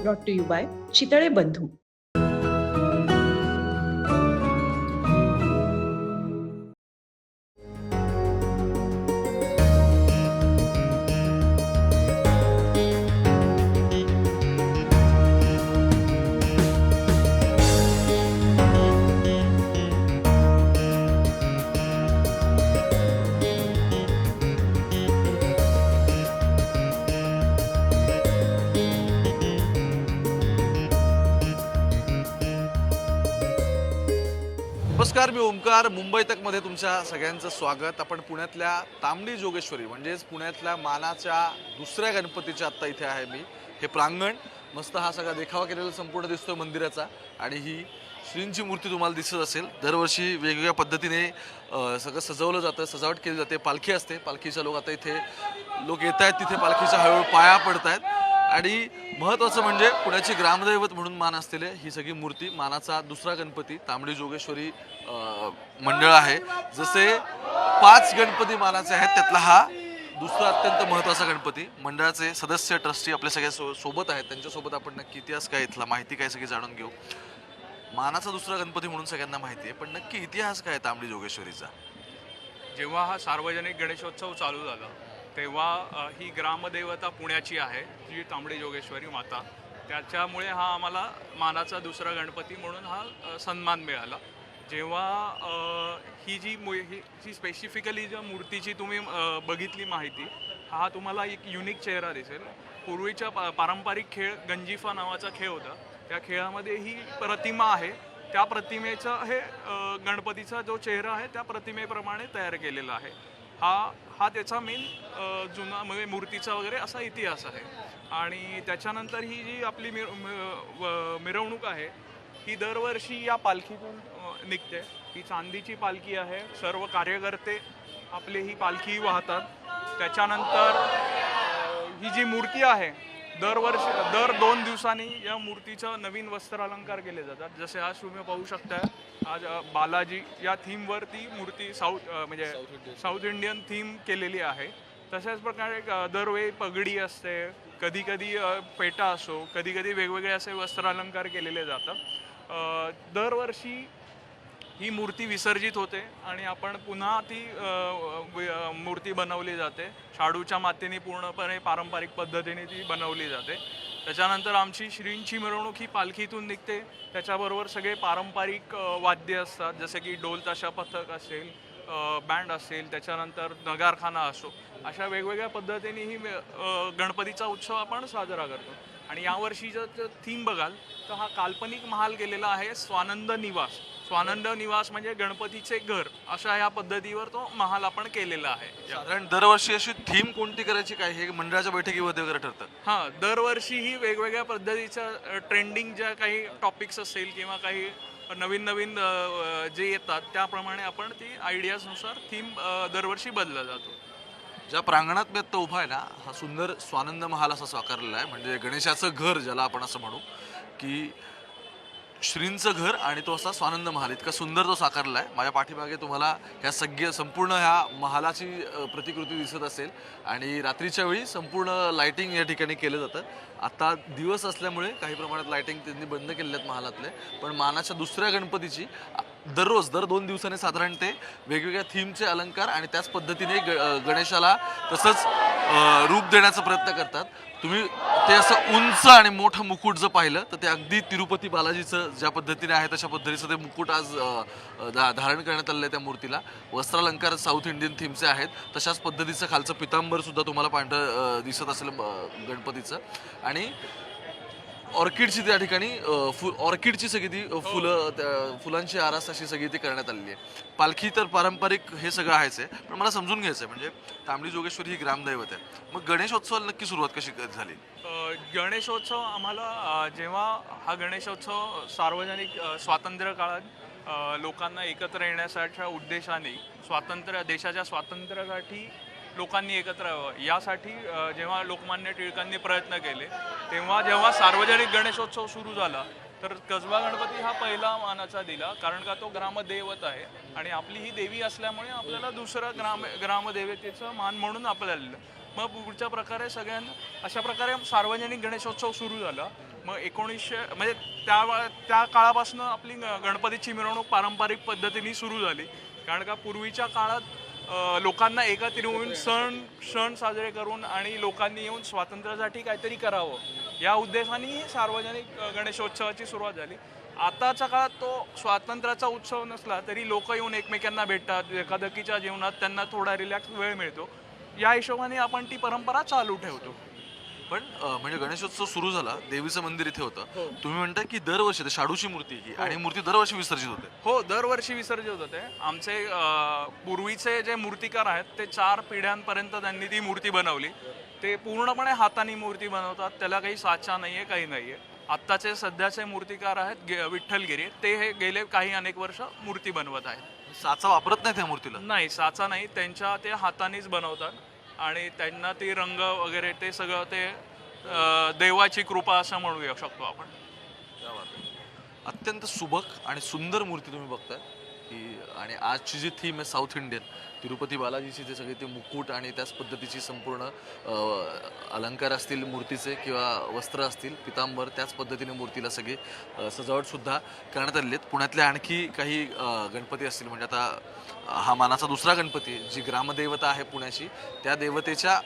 Brought to you by Chitale Bandhu नमस्कार मी ओमकार. मुंबई तकमध्ये तुमच्या सगळ्यांचं स्वागत. आपण पुण्यातल्या तांबडी जोगेश्वरी म्हणजेच पुण्यातल्या मानाच्या दुसऱ्या गणपतीच्या आत्ता इथे आहे मी. हे प्रांगण. मस्त हा सगळा देखावा केलेला संपूर्ण दिसतोय मंदिराचा. आणि ही श्रींची मूर्ती तुम्हाला दिसत असेल. दरवर्षी वेगवेगळ्या पद्धतीने सगळं सजवलं जातं सजावट केली जाते. पालखी असते. पालखीच्या लोक आता इथे लोक येत आहेत तिथे. पालखीच्या हळूहळू पाया पडत आहेत आणि महत्त्वाचं म्हणजे पुण्याची ग्रामदैवत म्हणून मान असलेले ही सगळी मूर्ती मानाचा दुसरा गणपती तांबडी जोगेश्वरी मंडळ आहे. जसे पाच गणपती मानाचे आहेत त्यातला हा दुसरा अत्यंत महत्त्वाचा गणपती. मंडळाचे सदस्य ट्रस्टी आपल्या सगळ्या सो सोबत आहेत. त्यांच्यासोबत आपण नक्की इतिहास काय इथला माहिती काय सगळी जाणून घेऊ. मानाचा दुसरा गणपती म्हणून सगळ्यांना माहिती आहे पण नक्की इतिहास काय आहे तांबडी जोगेश्वरीचा? जेव्हा हा सार्वजनिक गणेशोत्सव चालू झाला तेव्हा ही ग्रामदेवता पुण्याची आहे जी तांबडी जोगेश्वरी माता. त्याच्यामुळे हा आम्हाला मानाचा दुसरा गणपती म्हणून हा सन्मान मिळाला. जेव्हा ही जी मु ही जी स्पेसिफिकली ज्या मूर्तीची तुम्ही बघितली माहिती हा तुम्हाला एक युनिक चेहरा दिसेल. पूर्वीच्या पा पारंपरिक खेळ गंजिफा नावाचा खेळ होता. त्या खेळामध्ये ही प्रतिमा आहे. त्या प्रतिमेचा हे गणपतीचा जो चेहरा आहे त्या प्रतिमेप्रमाणे तयार केलेला आहे. हा हा त्याचा मेन जुना म्हणजे मूर्तीचा वगैरे असा इतिहास आहे. आणि त्याच्यानंतर ही जी आपली मिर व- मिरवणूक आहे ही दरवर्षी या पालखीतून निघते. ही चांदीची पालखी आहे. सर्व कार्यकर्ते आपले ही पालखी वाहतात. त्याच्यानंतर ही जी मूर्ती आहे दरवर्षी दर दोन दिवसांनी या मूर्तीचं नवीन वस्त्र अलंकार केले जातात. जसे आज तुम्ही पाहू शकता आज बालाजी या थीमवर ती मूर्ती साऊथ म्हणजे साऊथ इंडियन. थीम केलेली आहे. तशाच प्रकारे दरवेळी पगडी असते कधी कधी पेटा असो कधी कधी वेगवेगळे असे वस्त्र अलंकार केलेले जातात. दरवर्षी ही मूर्ती विसर्जित होते आणि आपण पुन्हा ती मूर्ती बनवली जाते. शाडूच्या मातीने पूर्णपणे पारंपरिक पद्धतीने ती बनवली जाते. त्याच्यानंतर आमची श्रींची मिरवणूक ही पालखीतून निघते. त्याच्याबरोबर सगळे पारंपरिक वाद्य असतात. जसे की ढोल ताशा पथक असेल बँड असेल त्याच्यानंतर नगारखाना असो. अशा वेगवेगळ्या पद्धतीने ही गणपतीचा उत्सव आपण साजरा करतो. आणि यावर्षीचं जर थीम बघाल तर हा काल्पनिक महाल गेलेला आहे स्वानंद निवास. स्वानंद निवास म्हणजे गणपतीचे घर अशा या पद्धतीवर तो महाल आपण केलेला आहे. साधारण दरवर्षी अशी थीम कोणती करायची काय? हे मंडळाच्या बैठकीमध्ये वगैरे ठरतं. हां दरवर्षी ही वेगवेगळ्या पद्धतीच्या ट्रेंडिंग ज्या काही टॉपिक्स असेल किंवा काही नवीन नवीन जे येतात त्याप्रमाणे आपण ती आयडियाजनुसार थीम दरवर्षी बदलला जातो. ज्या प्रांगणात मी आत्ता उभा आहे ना हा सुंदर स्वानंद महाल असा साकारलेला आहे. म्हणजे गणेशाचं घर ज्याला आपण असं म्हणू की श्रींचं घर आणि तो असा स्वानंद महाल इतका सुंदर तो साकारला आहे माझ्या पाठीमागे तुम्हाला ह्या सगळ्या संपूर्ण ह्या महालाची प्रतिकृती दिसत असेल. आणि रात्रीच्या वेळी संपूर्ण लायटिंग या ठिकाणी केलं जातं. आता दिवस असल्यामुळे काही प्रमाणात लायटिंग त्यांनी बंद केलेल्या आहेत महालातले. पण मानाच्या दुसऱ्या गणपतीची दररोज दर दोन दिवसांनी साधारण ते वेगवेगळ्या थीमचे अलंकार आणि त्याच पद्धतीने ग गणेशाला तसंच रूप देण्याचा प्रयत्न करतात. तुम्ही ते असं उंच आणि मोठं मुकुट जर पाहिलं तर ते अगदी तिरुपती बालाजीचं ज्या पद्धतीने आहे तशा पद्धतीचं ते मुकुट आज धा- धारण करण्यात आलेलं आहे त्या मूर्तीला. वस्त्रालंकार साऊथ इंडियन थीमचे आहेत. तशाच पद्धतीचं खालचं पितांबरसुद्धा तुम्हाला पांढरं दिसत असेल गणपतीचं. आणि ऑर्किडची त्या ठिकाणी फु ऑर्किडची सगळी ती फुलं त्या फुलांची आरास अशी सगळी ती करण्यात आलेली आहे. पालखी तर पारंपरिक हे सगळं आहेच आहे पण मला समजून घ्यायचं आहे म्हणजे तांबडी जोगेश्वरी ही ग्रामदैवत आहे. मग गणेशोत्सवाला नक्की सुरुवात कशी झाली? गणेशोत्सव आम्हाला जेव्हा हा गणेशोत्सव सार्वजनिक स्वातंत्र्य काळात लोकांना एकत्र येण्यासाठीच्या उद्देशाने स्वातंत्र्य देशाच्या स्वातंत्र्यासाठी लोकांनी एकत्र यावं. यासाठी जेव्हा लोकमान्य टिळकांनी प्रयत्न केले तेव्हा जेव्हा सार्वजनिक गणेशोत्सव सुरू झाला तर कसबा गणपती हा पहिला मानाचा दिला कारण का तो ग्रामदैवत आहे आणि आपली ही देवी असल्यामुळे आपल्याला दुसरा ग्राम ग्रामदेवतेचं मान म्हणून आपल्याला दिलं. मग पुढच्या प्रकारे सगळ्यांना अशा प्रकारे सार्वजनिक गणेशोत्सव सुरू झाला. मग एकोणीसशे म्हणजे त्या त्या काळापासून आपली ग- गणपतीची मिरवणूक पारंपरिक पद्धतीने सुरू झाली. कारण का पूर्वीच्या काळात लोकांना एकत्र येऊन सण सण साजरे करून आणि लोकांनी येऊन स्वातंत्र्यासाठी काहीतरी करावं. या उद्देशाने सार्वजनिक गणेशोत्सवाची सुरुवात झाली. आताच्या काळात तो स्वातंत्र्याचा उत्सव नसला तरी लोक येऊन एकमेकांना भेटतात एकादकीच्या जीवनात त्यांना थोडा रिलॅक्स वेळ मिळतो. या हिशोबाने आपण ती परंपरा चालू ठेवतो. पण अं, म्हणजे गणेशोत्सव सुरू झाला देवीचं मंदिर इथे होतं. तुम्ही म्हणता की दरवर्षी ते शाडूची मूर्ती आहे ही आणि मूर्ती दरवर्षी विसर्जित होते. हो दरवर्षी विसर्जित होते. आमचे अ, पूर्वीचे जे मूर्तिकार आहेत ते चार पिढ्यांपर्यंत त्यांनी ती मूर्ती बनवली. ते पूर्णपणे हाताने मूर्ती बनवतात त्याला काही साचा नाही आहे काही नाही आहे आत्ताचे सध्याचे मूर्तिकार आहेत गे- विठ्ठलगिरी ते हे गेले काही अनेक वर्ष मूर्ती बनवत आहेत. साचा वापरत नाही त्या मूर्तीला? नाही साचा नाही. त्यांच्या ते हातानेच बनवतात. आणि त्यांना ते रंग वगैरे ते सगळं ते देवाची कृपा असं म्हणू शकतो आपण. अत्यंत सुबक आणि सुंदर मूर्ती तुम्ही बघताय. की आणि आजची जी थीम आहे साऊथ इंडियन तिरुपती बालाजीची जे सगळे ते मुकुट आणि त्याच पद्धतीची संपूर्ण अलंकार असतील मूर्तीचे किंवा वस्त्र असतील पितांबर त्याच पद्धतीने मूर्तीला सगळे सजावटसुद्धा करण्यात आलेली आहेत. पुण्यातले आणखी काही गणपती असतील म्हणजे आता हा मानाचा दुसरा गणपती जी ग्रामदेवता आहे पुण्याची त्या देवतेच्या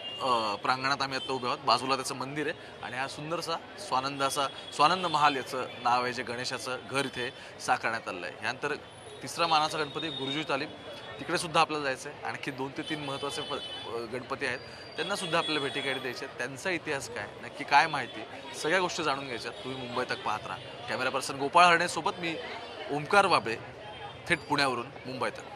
प्रांगणात आम्ही आता उभे आहोत. बाजूला त्याचं मंदिर आहे आणि हा सुंदरसा स्वानंदाचा स्वानंद महाल याचं नाव आहे जे गणेशाचं घर इथे साकारण्यात आलं आहे. यानंतर तिसरा मानाचा गणपती गुरुजी तालीम. तिकडे सुद्धा आपल्याला जायचं आहे आणखी दोन ते तीन महत्त्वाचे प गणपती आहेत. त्यांना सुद्धा आपल्याला भेटी गाडी द्यायची आहेत. त्यांचा इतिहास काय? नक्की काय माहिती? सगळ्या गोष्टी जाणून घ्यायच्या तुम्ही मुंबई तक पाहत राहा. कॅमेरा पर्सन गोपाळ हरणेसोबत मी ओंकार वाबळे थेट पुण्यावरून मुंबई तक.